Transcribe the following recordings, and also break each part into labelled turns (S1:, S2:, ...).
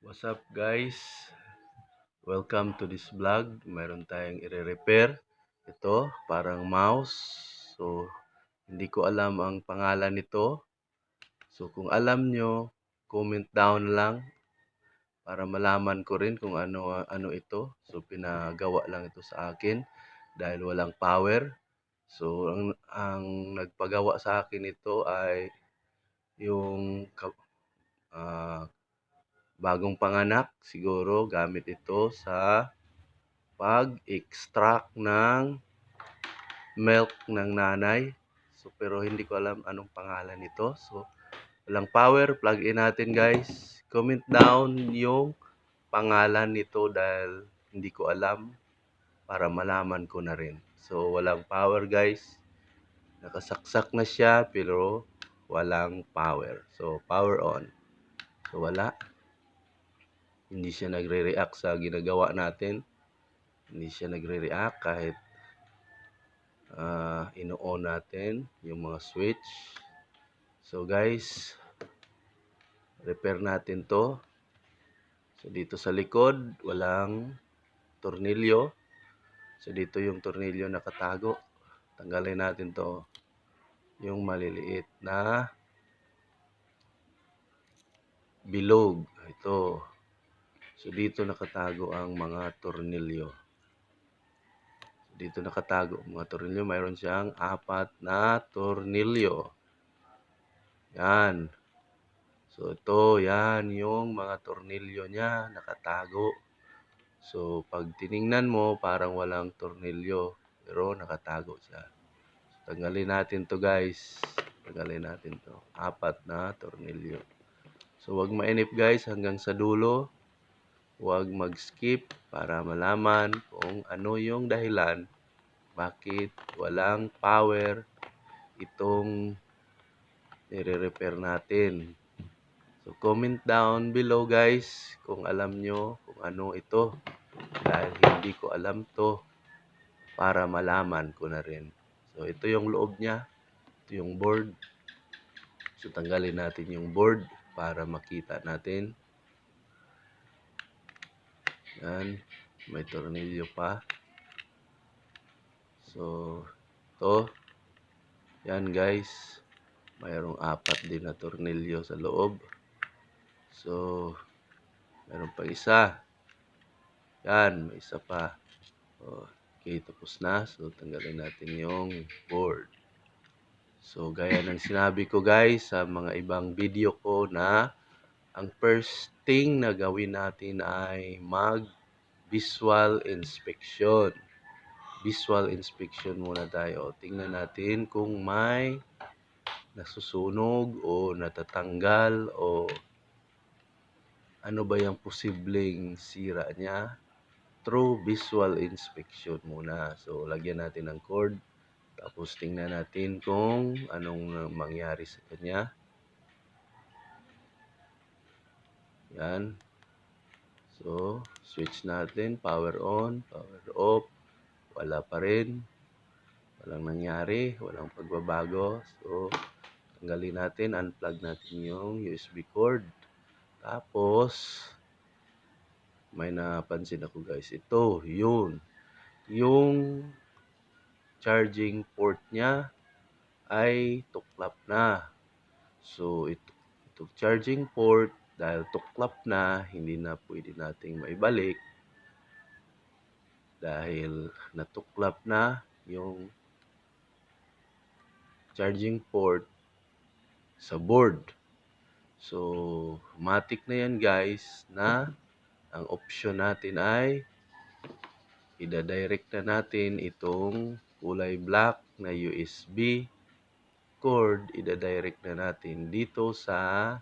S1: What's up guys? Welcome to this vlog. Mayroon tayong i-repair. Ito, parang mouse. So, hindi ko alam ang pangalan nito. So, kung alam nyo, comment down lang para malaman ko rin kung ano ano ito. So, pinagawa lang ito sa akin dahil walang power. So, ang, ang nagpagawa sa akin ito ay yung ah, bagong panganak siguro gamit ito sa pag-extract ng milk ng nanay. So pero hindi ko alam anong pangalan nito. So walang power, plug in natin guys. Comment down yung pangalan nito dahil hindi ko alam para malaman ko na rin. So walang power guys. Nakasaksak na siya pero walang power. So power on. So wala hindi siya nagre-react sa ginagawa natin. Hindi siya nagre-react kahit uh, ino-on natin yung mga switch. So guys, repair natin to. So dito sa likod, walang tornilyo. So dito yung tornilyo nakatago. Tanggalin natin to. Yung maliliit na bilog. Ito. So dito nakatago ang mga tornilyo. So, dito nakatago ang mga tornilyo. Mayroon siyang apat na tornilyo. Yan. So ito, yan yung mga tornilyo niya nakatago. So pag tiningnan mo, parang walang tornilyo. Pero nakatago siya. So, tanggalin natin to guys. Tanggalin natin to. Apat na tornilyo. So wag mainip guys hanggang sa dulo. Huwag mag-skip para malaman kung ano yung dahilan bakit walang power itong nire-repair natin. So, comment down below guys kung alam nyo kung ano ito. Dahil hindi ko alam to para malaman ko na rin. So, ito yung loob niya. Ito yung board. So, tanggalin natin yung board para makita natin yan. May tornilyo pa. So, to. Yan guys. Mayroong apat din na tornilyo sa loob. So, mayroon pa isa. Yan, may isa pa. So, okay, tapos na. So, tanggalin natin yung board. So, gaya ng sinabi ko guys sa mga ibang video ko na ang first thing na gawin natin ay mag visual inspection. Visual inspection muna tayo. Tingnan natin kung may nasusunog o natatanggal o ano ba yung posibleng sira niya through visual inspection muna. So, lagyan natin ng cord. Tapos, tingnan natin kung anong mangyari sa kanya. Yan. So, switch natin. Power on, power off. Wala pa rin. Walang nangyari. Walang pagbabago. So, tanggalin natin. Unplug natin yung USB cord. Tapos, may napansin ako guys. Ito, yun. Yung charging port niya ay tuklap na. So, ito, ito charging port dahil tuklap na, hindi na pwede nating maibalik dahil natuklap na yung charging port sa board. So, matik na yan guys na ang option natin ay ida-direct na natin itong kulay black na USB cord, ida-direct na natin dito sa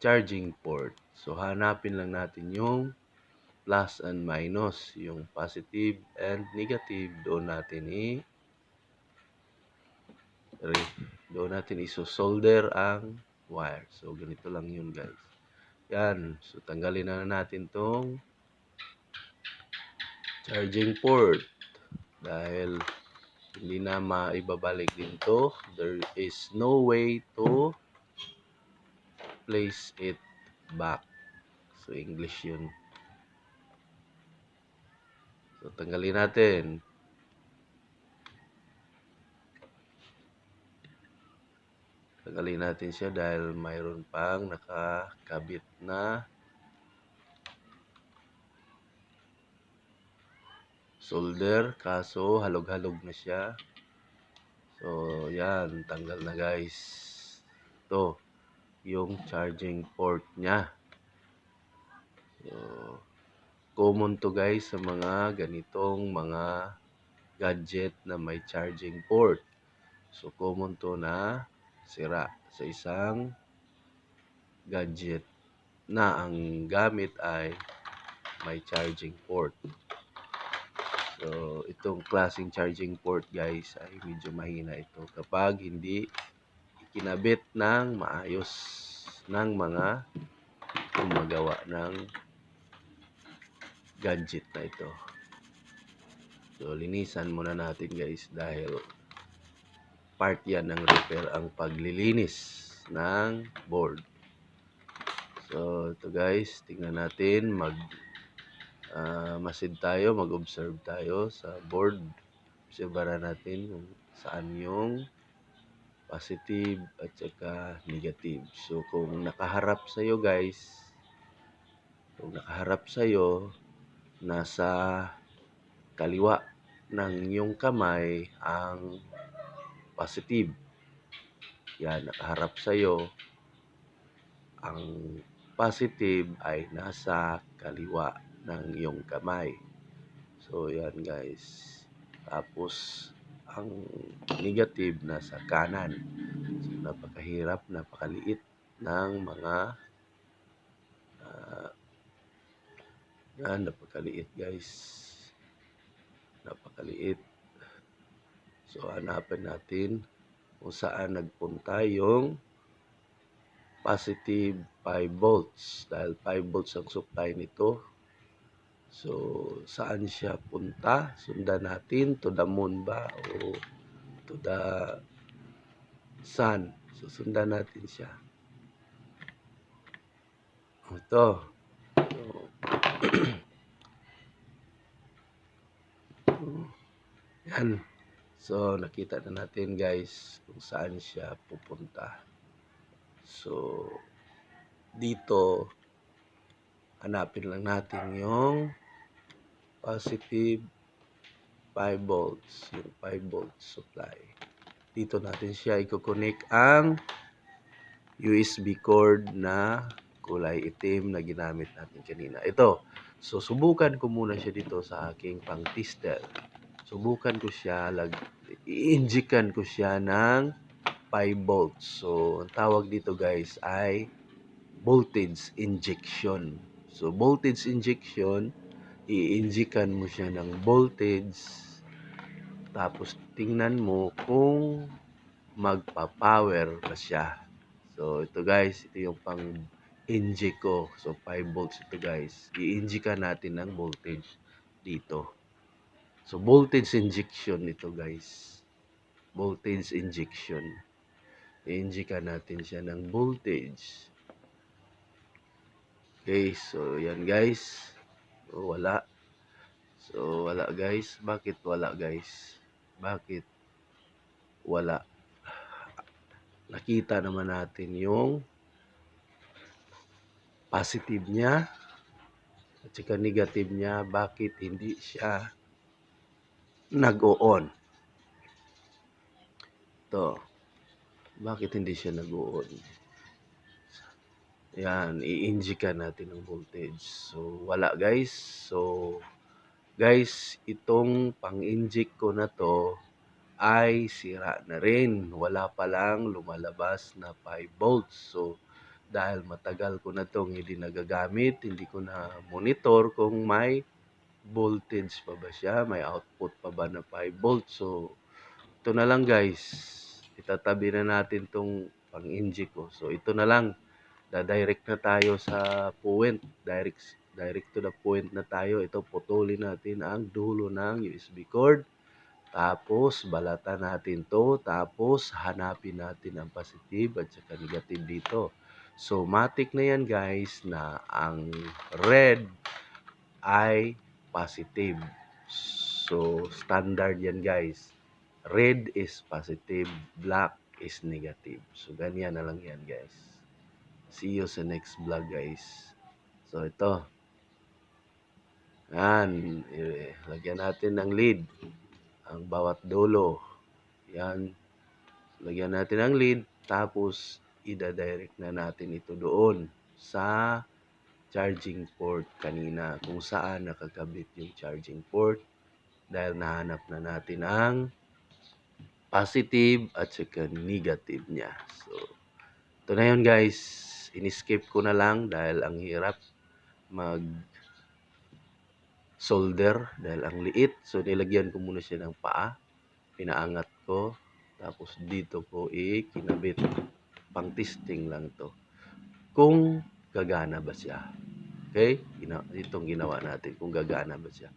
S1: charging port. So, hanapin lang natin yung plus and minus, yung positive and negative. Doon natin i doon natin iso-solder ang wire. So, ganito lang yun guys. Yan. So, tanggalin na natin tong charging port. Dahil hindi na maibabalik din to. There is no way to place it back. So, English yun. So, tanggalin natin. Tanggalin natin siya dahil mayroon pang nakakabit na solder kaso halog-halog na siya. So, yan. Tanggal na guys. Ito. Yung charging port niya. So, common to guys sa mga ganitong mga gadget na may charging port. So, common to na sira sa isang gadget na ang gamit ay may charging port. So, itong klaseng charging port guys ay medyo mahina ito kapag hindi ikinabit ng maayos ng mga gumagawa ng gadget na ito. So, linisan muna natin guys dahil part yan ng repair ang paglilinis ng board. So, ito guys, tingnan natin mag ah, masid tayo, mag-observe tayo sa board. Obserbahan natin kung saan yung positive at saka negative. So, kung nakaharap sa iyo guys, kung nakaharap sa iyo, nasa kaliwa ng iyong kamay ang positive. Yan, nakaharap sa iyo, ang positive ay nasa kaliwa ng iyong kamay. So, yan guys. Tapos, ang negative nasa kanan. So, napakahirap, napakaliit ng mga ah, yan, napakaliit guys. Napakaliit. So, hanapin natin kung saan nagpunta yung positive 5 volts. Dahil 5 volts ang supply nito. So, saan siya punta? Sundan natin to the moon ba o to the sun. So, sundan natin siya. Ito. So, yan. So, nakita na natin guys kung saan siya pupunta. So, dito, hanapin lang natin yung positive 5 volts, yung 5 volts supply. Dito natin siya i-connect ang USB cord na kulay itim na ginamit natin kanina. Ito, so subukan ko muna siya dito sa aking pang tester. Subukan ko siya, lag, i-injikan ko siya ng 5 volts. So, ang tawag dito guys ay voltage injection. So, voltage injection, i-injikan mo siya ng voltage, tapos tingnan mo kung magpa-power pa siya. So, ito guys, ito yung pang inject ko. So, 5 volts ito guys. I-injikan natin ng voltage dito. So, voltage injection ito guys. Voltage injection. I-injikan natin siya ng voltage. Okay, so yan guys. So, wala. So, wala guys. Bakit wala guys? Bakit wala? Nakita naman natin yung positive niya at saka negative niya. Bakit hindi siya nag-o-on? Ito. Bakit hindi siya nag-o-on? Yan, i-injikan natin ng voltage. So, wala guys. So, guys, itong pang-inject ko na to ay sira na rin. Wala pa lang lumalabas na 5 volts. So, dahil matagal ko na itong hindi nagagamit, hindi ko na monitor kung may voltage pa ba siya, may output pa ba na 5 volts. So, ito na lang guys. Itatabi na natin itong pang-inject ko. So, ito na lang da-direct na tayo sa point. Direct, direct to the point na tayo. Ito, putulin natin ang dulo ng USB cord. Tapos, balatan natin to. Tapos, hanapin natin ang positive at saka negative dito. So, matik na yan guys na ang red ay positive. So, standard yan guys. Red is positive, black is negative. So, ganyan na lang yan guys. See you sa next vlog guys. So, ito. Yan. Lagyan natin ng lead. Ang bawat dulo. Yan. Lagyan natin ng lead. Tapos, ida-direct na natin ito doon sa charging port kanina. Kung saan nakakabit yung charging port. Dahil nahanap na natin ang positive at saka negative niya. So, ito na yun guys. In-skip ko na lang dahil ang hirap mag solder dahil ang liit. So, nilagyan ko muna siya ng paa. Pinaangat ko. Tapos, dito ko ikinabit. Pang testing lang to. Kung gagana ba siya. Okay? Itong ginawa natin. Kung gagana ba siya.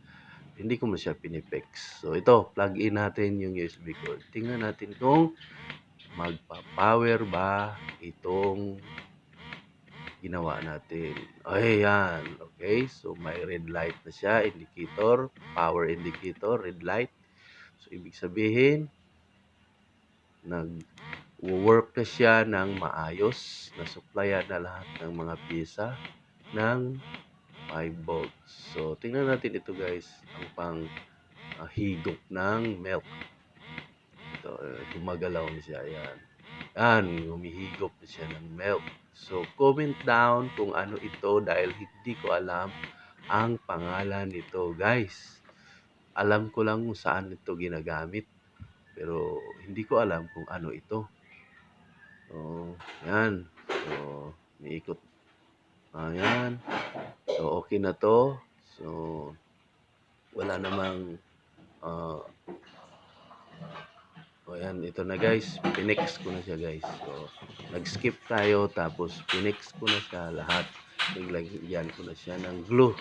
S1: Hindi ko mo siya pinipix. So, ito. Plug in natin yung USB cord. Tingnan natin kung magpa-power ba itong ginawa natin. Ay, yan. Okay, so may red light na siya, indicator, power indicator, red light. So, ibig sabihin, nag-work na siya ng maayos, na-supplyan na lahat ng mga pyesa ng 5 volts. So, tingnan natin ito guys, ang pang ah, higop ng milk. Ito, gumagalaw na siya, yan. Yan, humihigop na siya ng milk. So, comment down kung ano ito dahil hindi ko alam ang pangalan nito, guys. Alam ko lang kung saan ito ginagamit. Pero, hindi ko alam kung ano ito. So, yan. So, may ikot. Ayan. So, okay na to. So, wala namang ah, o yan, ito na guys. Pinex ko na siya guys. So, nag-skip tayo tapos pinex ko na siya lahat. Naglagyan ko na siya ng glue.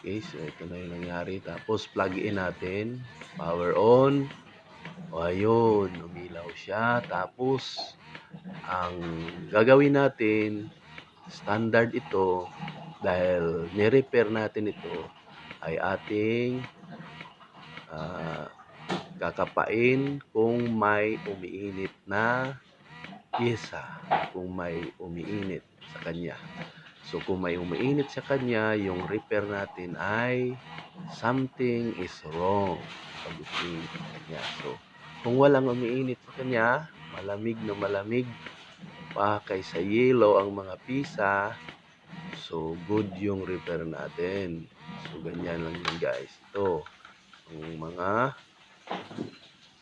S1: Okay, so ito na yung nangyari. Tapos plug in natin. Power on. O ayun, umilaw siya. Tapos, ang gagawin natin, standard ito, dahil ni-repair natin ito, ay ating ah, kakapain kung may umiinit na pyesa, kung may umiinit sa kanya. So, kung may umiinit sa kanya, yung repair natin ay something is wrong pagdating sa kanya. So, kung walang umiinit sa kanya, malamig na malamig pa kaysa yellow ang mga pisa, so good yung repair natin. So, ganyan lang yun guys. Ito, ang mga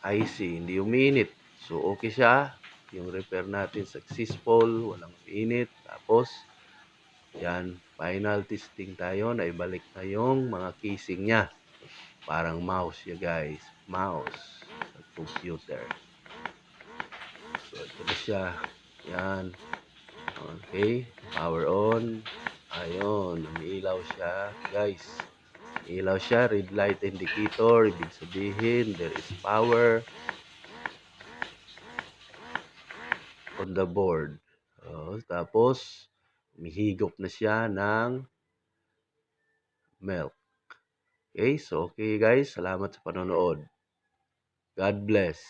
S1: IC, hindi uminit. So, okay siya. Yung repair natin successful, walang uminit. Tapos, yan, final testing tayo. Naibalik na yung mga casing niya. Parang mouse ya guys. Mouse sa computer. So, ito na siya. Yan. Okay. Power on. Ayun. Umiilaw siya. Guys. Umiilaw siya. Red light indicator. Ibig sabihin, there is power on the board. Oh, tapos, umihigop na siya ng milk. Okay, so okay guys, salamat sa panonood. God bless.